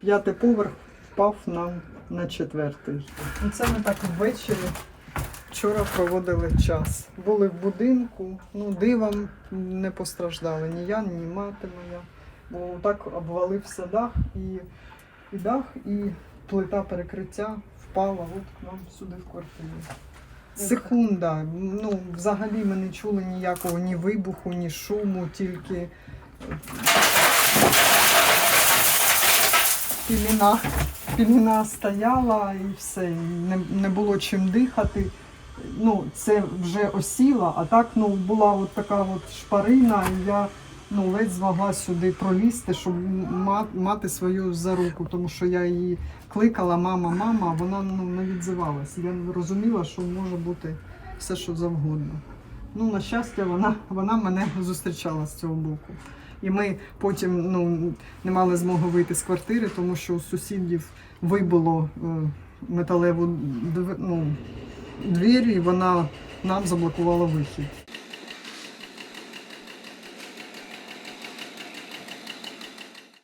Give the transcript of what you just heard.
П'ятий поверх впав нам на четвертий. Ну, Це ми так ввечері вчора проводили час. Були в будинку, ну дивом не постраждали ні я, ні мати моя. Бо так обвалився дах і, і дах, і плита перекриття впала от к нам сюди в квартиру. Секунда. Ну, взагалі ми не чули ніякого ні вибуху, ні шуму, тільки піліна, піліна стояла і все, не, не було чим дихати. Ну, це вже осіло, а так ну, була от така от шпарина, і я ну, ледь змогла сюди пролізти, щоб мати свою за руку, тому що я її кликала мама, мама, а вона ну, не відзивалася. Я розуміла, що може бути все, що завгодно. Ну, на щастя, вона, вона мене зустрічала з цього боку. І ми потім ну, не мали змоги вийти з квартири, тому що у сусідів вибило е, металеву ну, двері, і вона нам заблокувала вихід.